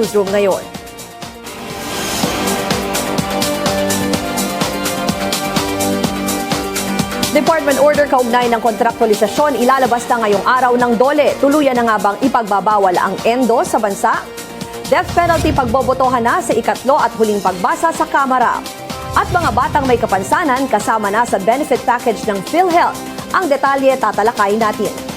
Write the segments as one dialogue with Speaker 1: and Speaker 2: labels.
Speaker 1: newsroom ngayon. Department order kaugnay ng kontraktualisasyon ilalabas na ngayong araw ng dole. Tuluyan na nga bang ipagbabawal ang endo sa bansa? Death penalty pagbobotohan na sa ikatlo at huling pagbasa sa Kamara. At mga batang may kapansanan kasama na sa benefit package ng PhilHealth. Ang detalye tatalakay natin.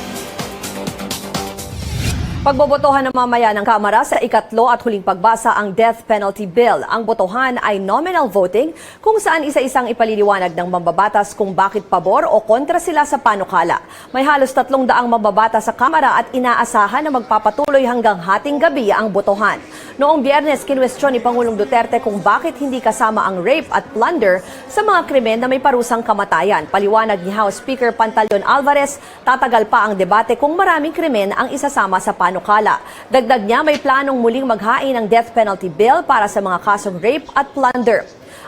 Speaker 1: Pagbobotohan ng mamaya ng Kamara sa ikatlo at huling pagbasa ang Death Penalty Bill. Ang botohan ay nominal voting kung saan isa-isang ipaliliwanag ng mambabatas kung bakit pabor o kontra sila sa panukala. May halos tatlong daang mambabatas sa Kamara at inaasahan na magpapatuloy hanggang hating gabi ang botohan. Noong biyernes, kinwestiyon ni Pangulong Duterte kung bakit hindi kasama ang rape at plunder sa mga krimen na may parusang kamatayan. Paliwanag ni House Speaker Pantaleon Alvarez, tatagal pa ang debate kung maraming krimen ang isasama sa panukala. Dagdag niya may planong muling maghain ng death penalty bill para sa mga kasong rape at plunder.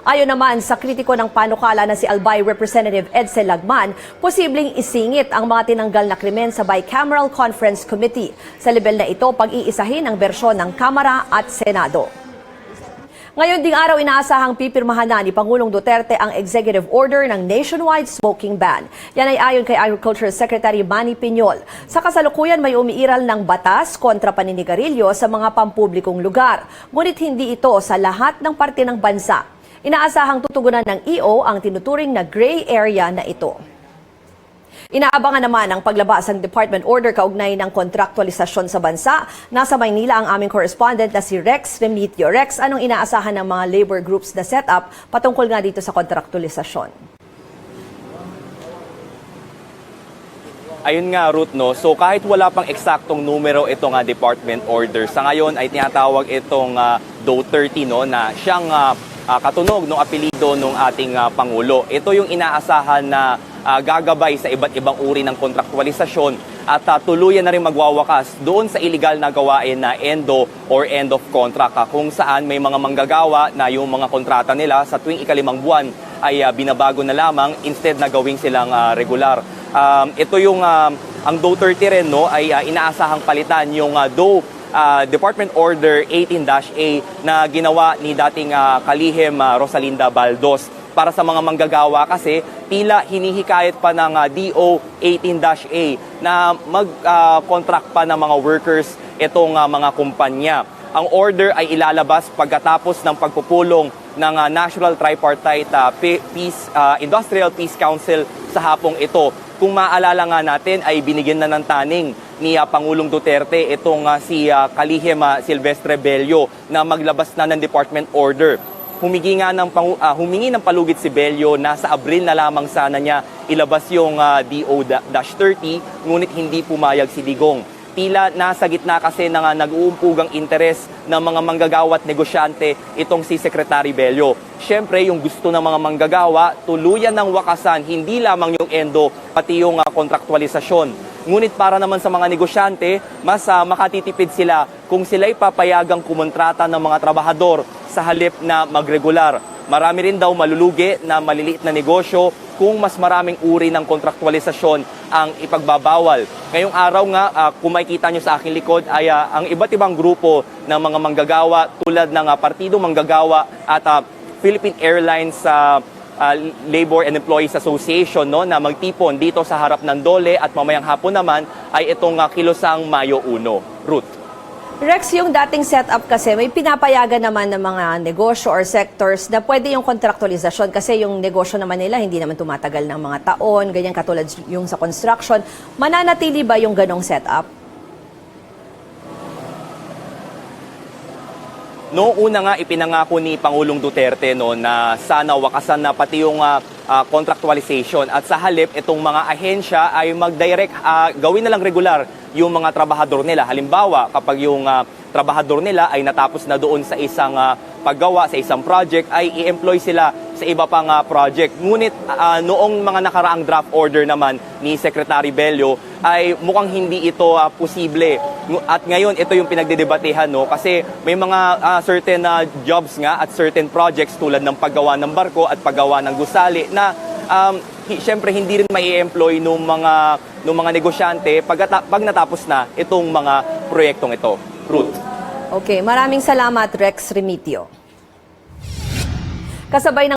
Speaker 1: Ayon naman sa kritiko ng panukala na si Albay Representative Edsel Lagman, posibleng isingit ang mga tinanggal na krimen sa Bicameral Conference Committee. Sa level na ito, pag-iisahin ang bersyon ng Kamara at Senado. Ngayon ding araw inaasahang pipirmahan na ni Pangulong Duterte ang executive order ng nationwide smoking ban. Yan ay ayon kay Agriculture Secretary Manny Piñol. Sa kasalukuyan may umiiral ng batas kontra paninigarilyo sa mga pampublikong lugar. Ngunit hindi ito sa lahat ng parte ng bansa. Inaasahang tutugunan ng EO ang tinuturing na gray area na ito. Inaabangan naman ang paglabas ng Department Order kaugnay ng kontraktualisasyon sa bansa. Nasa Maynila ang aming correspondent na si Rex Remitio. Rex, anong inaasahan ng mga labor groups na setup patungkol nga dito sa kontraktualisasyon?
Speaker 2: Ayun nga, Ruth, no? So kahit wala pang eksaktong numero ito nga department order, sa ngayon ay tinatawag itong uh, DO 30, no? Na siyang uh, uh, katunog ng apelido ng ating uh, Pangulo. Ito yung inaasahan na uh, gagabay sa iba't ibang uri ng kontraktualisasyon at uh, tuluyan na rin magwawakas doon sa illegal na gawain na endo or end of contract uh, kung saan may mga manggagawa na yung mga kontrata nila sa tuwing ikalimang buwan ay uh, binabago na lamang instead na gawing silang uh, regular. Um, ito yung um, ang 30 rin no ay uh, inaasahang palitan yung uh, DO uh, Department Order 18-A na ginawa ni dating uh, kalihim uh, Rosalinda Baldos para sa mga manggagawa kasi tila hinihikayat pa ng uh, DO 18-A na mag-contract uh, pa ng mga workers itong uh, mga kumpanya. Ang order ay ilalabas pagkatapos ng pagpupulong ng uh, National Tripartite uh, Peace, uh, Industrial Peace Council sa hapong ito. Kung maalala nga natin ay binigyan na ng taning ni uh, Pangulong Duterte itong uh, si uh, Kalihim uh, Silvestre Bello na maglabas na ng department order. Humingi nga ng uh, humingi ng palugit si Bello na sa Abril na lamang sana niya ilabas yung uh, DO-30 ngunit hindi pumayag si Digong tila nasa gitna kasi ng uh, nag-uumpugang interes ng mga manggagawa at negosyante itong si Secretary Bello. Siyempre, yung gusto ng mga manggagawa, tuluyan ng wakasan, hindi lamang yung endo, pati yung uh, kontraktualisasyon. Ngunit para naman sa mga negosyante, mas uh, makatitipid sila kung sila'y papayagang kumontrata ng mga trabahador sa halip na magregular. Marami rin daw malulugi na maliliit na negosyo kung mas maraming uri ng kontraktualisasyon ang ipagbabawal. Ngayong araw nga, uh, kung makikita nyo sa aking likod, ay uh, ang iba't ibang grupo ng mga manggagawa tulad ng uh, Partido Manggagawa at uh, Philippine Airlines uh, uh, Labor and Employees Association no, na magtipon dito sa harap ng Dole at mamayang hapon naman ay itong uh, Kilosang Mayo 1. Ruth.
Speaker 1: Rex, yung dating setup kasi may pinapayagan naman ng mga negosyo or sectors na pwede yung kontraktualisasyon kasi yung negosyo naman nila hindi naman tumatagal ng mga taon, ganyan katulad yung sa construction. Mananatili ba yung ganong setup?
Speaker 2: Noong una nga ipinangako ni Pangulong Duterte no na sana wakasan na pati yung uh, uh, contractualization at sa halip itong mga ahensya ay mag-direct uh, gawin na lang regular yung mga trabahador nila. Halimbawa, kapag yung uh, trabahador nila ay natapos na doon sa isang uh, paggawa, sa isang project, ay i-employ sila sa iba pang uh, project. Ngunit uh, noong mga nakaraang draft order naman ni Secretary Bello ay mukhang hindi ito uh, posible. At ngayon ito yung pinagdedebatehan no kasi may mga uh, certain uh, jobs nga at certain projects tulad ng paggawa ng barko at paggawa ng gusali na um, siyempre hindi rin mai employ ng mga ng mga negosyante pag, pag natapos na itong mga proyektong ito. Ruth.
Speaker 1: Okay, maraming salamat Rex Remitio. Kasabay ng